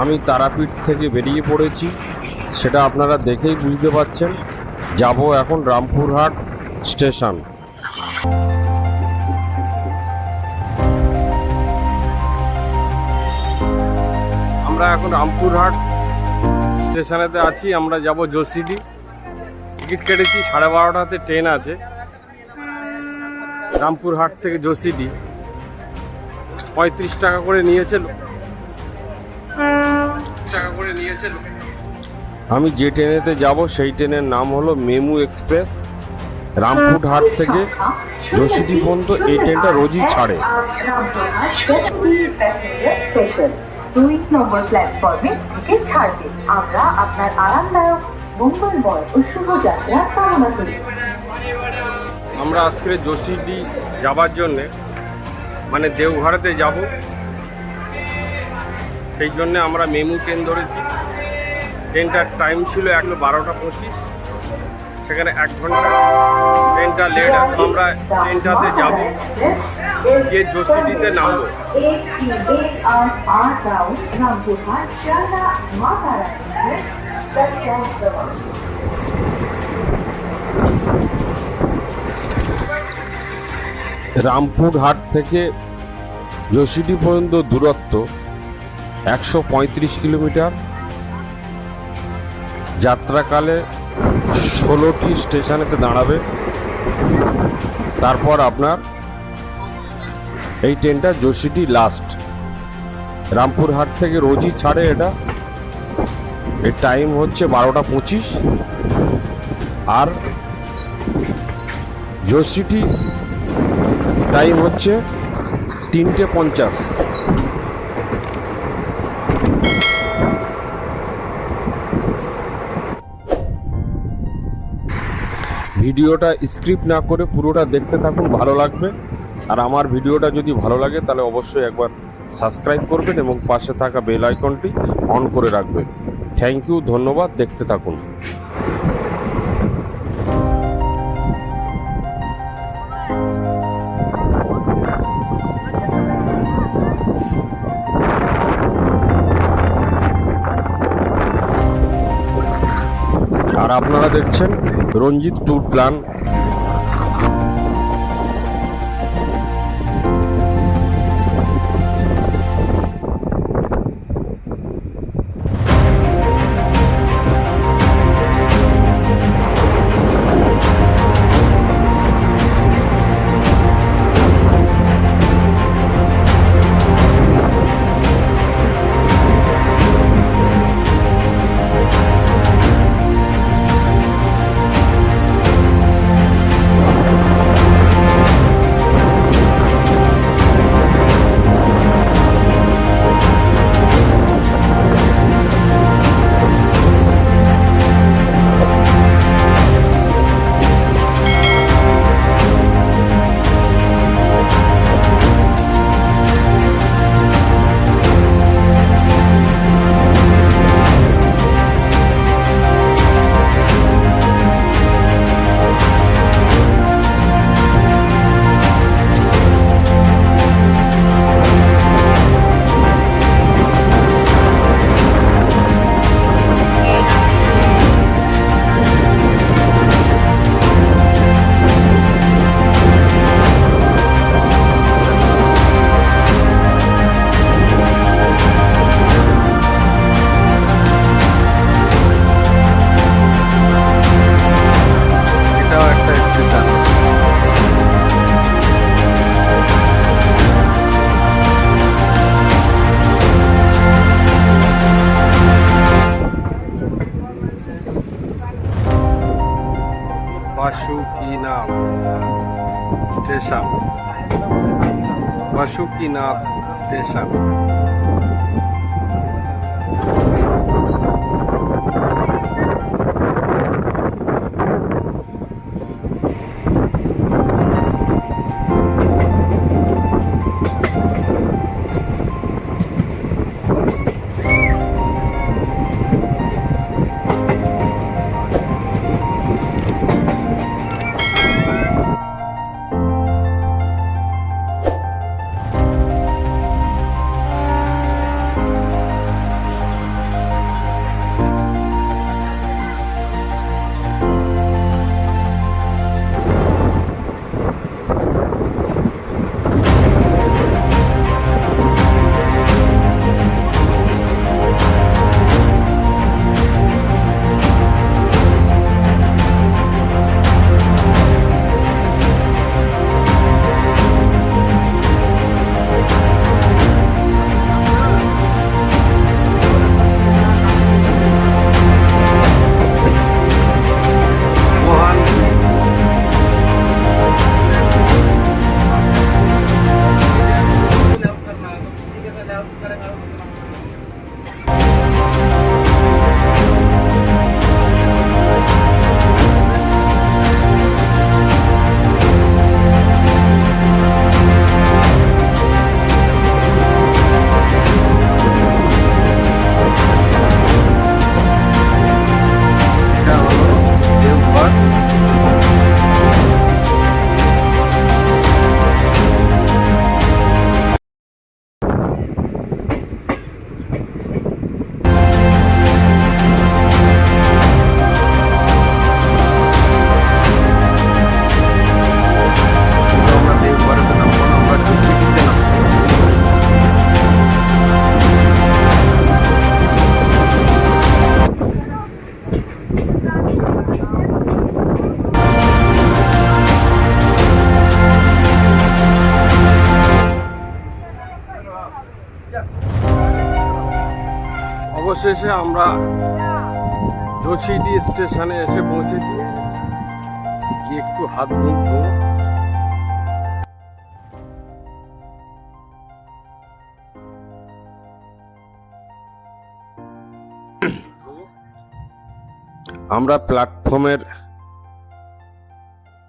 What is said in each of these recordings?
আমি তারাপীঠ থেকে বেরিয়ে পড়েছি। সেটা আপনারা দেখেই বুঝতে পাচ্ছেন। যাব এখন রামপুরহাট স্টেশন। আমরা এখন রামপুরহাট স্টেশনেতে আছি। আমরা যাব জোসিডি। টিকিট কেটেছি, সাড়ে বারোটাতে ট্রেন আছে। রামপুরহাট থেকে জোসিডি। পঁয়ত্রিশ টাকা করে নিয়েছিল টাকা করে নিয়েছিল আমি যে ট্রেনেতে যাব সেই ট্রেনের নাম হলো মেমু এক্সপ্রেস। রামপুরহাট থেকে জোসিডি পর্যন্ত এই ট্রেনটা রোজই ছাড়ে। দুই নম্বর প্ল্যাটফর্মে থেকে ছাড়বে। আমরা আপনার আরামদায়ক মঙ্গলময় ও শুভযাত্রা কামনা করি। আমরা আজকে জোসিডি যাবার জন্যে মানে দেওঘরেতে যাব। সেই জন্য আমরা মেমু ট্রেন ধরেছি। ট্রেনটার টাইম ছিল এখন বারোটা পঁচিশ। সেখানে এক ঘণ্টা ট্রেনটা লেট এখন আমরা ট্রেনটাতে যাব। গিয়ে জোসিডিতে নামবো। রামপুরহাট থেকে জোসিডি পর্যন্ত দূরত্ব একশো পঁয়ত্রিশ কিলোমিটার। যাত্রাকালে ষোলোটি স্টেশনেতে দাঁড়াবে। তারপর আপনার এই ট্রেনটা জোসিডি লাস্ট রামপুরহাট থেকে রোজই ছাড়ে এটা। এর টাইম হচ্ছে বারোটা পঁচিশ। আর জোসিটি টাইম হচ্ছে তিনটে পঞ্চাশ। ভিডিওটা স্ক্রিপ্ট না করে পুরোটা দেখতে থাকুন, ভালো লাগবে। আর আমার ভিডিওটা যদি ভালো লাগে, তাহলে অবশ্যই একবার সাবস্ক্রাইব করবেন এবং পাশে থাকা বেল আইকনটি অন করে রাখবেন। থ্যাংক ইউ, ধন্যবাদ, দেখতে থাকুন। আর আপনারা দেখছেন Ranjit tour plan Basukinath station. Basukinath station. অবশেষে আমরা জোছিডি স্টেশনে এসে পৌঁছেছি। গিয়ে একটু হাত ধোবো। আমরা প্ল্যাটফর্মের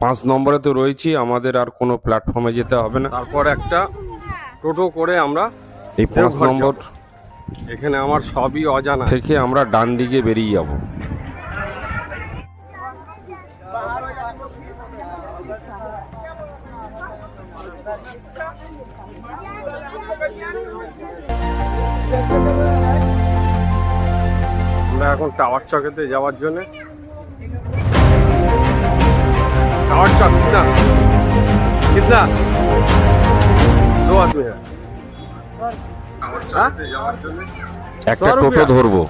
পাঁচ নম্বরে তো রয়েছি আমাদের আর কোনো প্ল্যাটফর্মে যেতে হবে না। তারপর একটা টোটো করে আমরা এই পাঁচ নম্বর এখানে আমার সবই অজানা। থেকে আমরা ডান দিকে বেরিয়ে যাব। আমরা এখন টাওয়ার চকেতে যাওয়ার জন্য। টাওয়ার চক কিতনা কিতনা দু আদমি হ্যাঁ একটা सौ টোটো रुपया? ধরবো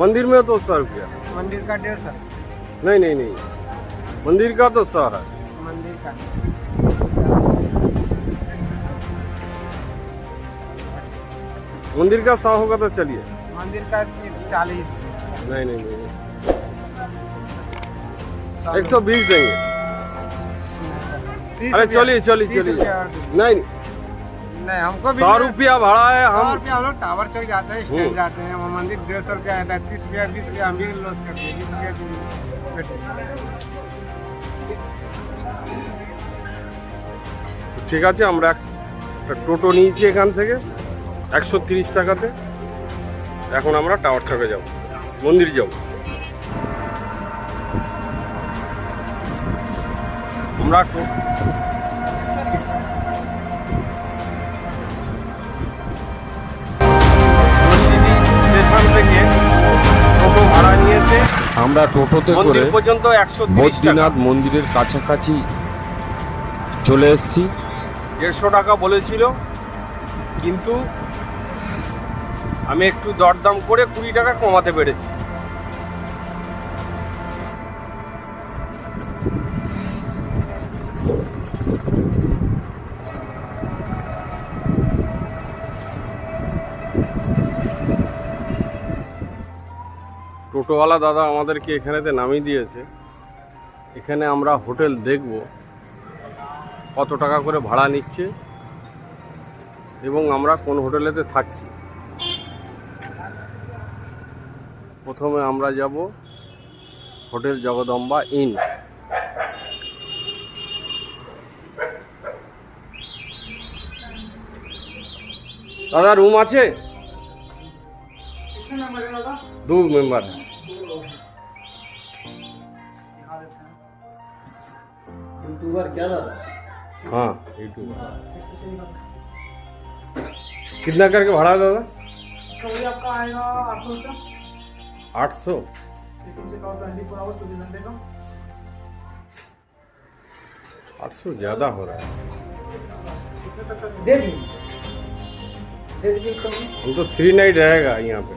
मंदिर में तो सौ रुपया मंदिर का डेढ़ सौ नहीं नहीं नहीं मंदिर का तो सौ है मंदिर का मंदिर का सौ होगा तो चलिए मंदिर का चालीस नहीं नहीं नहीं एक सौ बीस देंगे अरे चलिए चलिए चलिए नहीं नहीं, नहीं हमको भी सौ रुपया भाड़ा है सौ हम रुपया हम लोग टावर चौक जाते हैं हम्म। स्टैंड जाते हैं वहाँ मंदिर डेढ़ सौ रुपया आता है तीस रुपया बीस रुपया हम भी लॉस करते हैं बीस रुपया भी बेटे। ঠিক আছে আমরা এক- একটা টোটো নিয়েছি এখান থেকে একশো তিরিশ টাকাতে এখন আমরা টাওয়ার চকে যাব মন্দির যাব আমরা নিয়েছে আমরা টোটোতে করে পর্যন্ত একশো বদ্রীনাথ মন্দিরের কাছাকাছি চলে এসেছি। দেড়শো টাকা বলেছিল কিন্তু আমি একটু দরদাম করে কুড়ি টাকা কমাতে পেরেছি। টোটোওয়ালা দাদা আমাদেরকে এখানেতে নামিয়ে দিয়েছে। এখানে আমরা হোটেল দেখব কত টাকা করে ভাড়া নিচ্ছে এবং আমরা কোন হোটেলেতে থাকছি। প্রথমে আমরা যাব হোটেল জগদম্বা ইন। দাদা রুম আছে? দু মেম্বার यूट्यूबर क्या दादा? हाँ। यूट्यूबर। कितना करके भाड़ा दादा? आपका आएगा आठ सौ रुपया। आठ सौ? आठ सौ ज़्यादा हो रहा है। दे दीजिए। हम तो थ्री नाइट रहेगा यहाँ पे।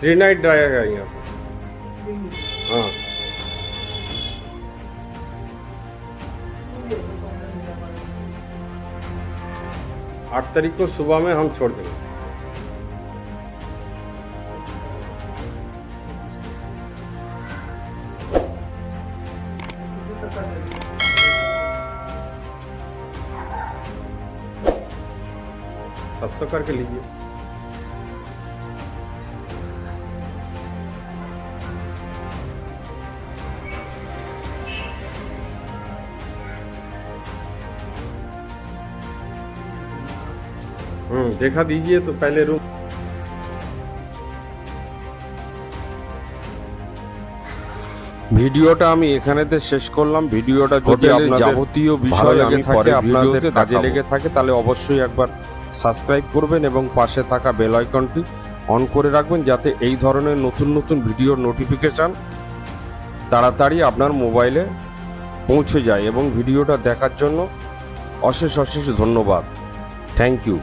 थ्री नाइट रहेगा यहाँ पे। हाँ। आठ तारीख को सुबह में हम छोड़ देंगे। सात सौ करके लीजिए। देखा दीजिए तो पहले रूम ভিডিওটা আমি এখানেতে শেষ করলাম ভিডিওটা যদি হোটেলের আপনাদের যাবতীয় ভালো বিষয় লেগে আমি থাকে, পরে আপনাদের আপনাদের কাজে দেখাবো। লেগে থাকে তাহলে অবশ্যই একবার সাবস্ক্রাইব করবেন এবং পাশে থাকা বেল আইকনটি অন করে রাখবেন যাতে এই ধরনের নতুন নতুন ভিডিওর নোটিফিকেশান তাড়াতাড়ি আপনার মোবাইলে পৌঁছে যায় এবং ভিডিওটা দেখার জন্য অশেষ অশেষ ধন্যবাদ থ্যাংক ইউ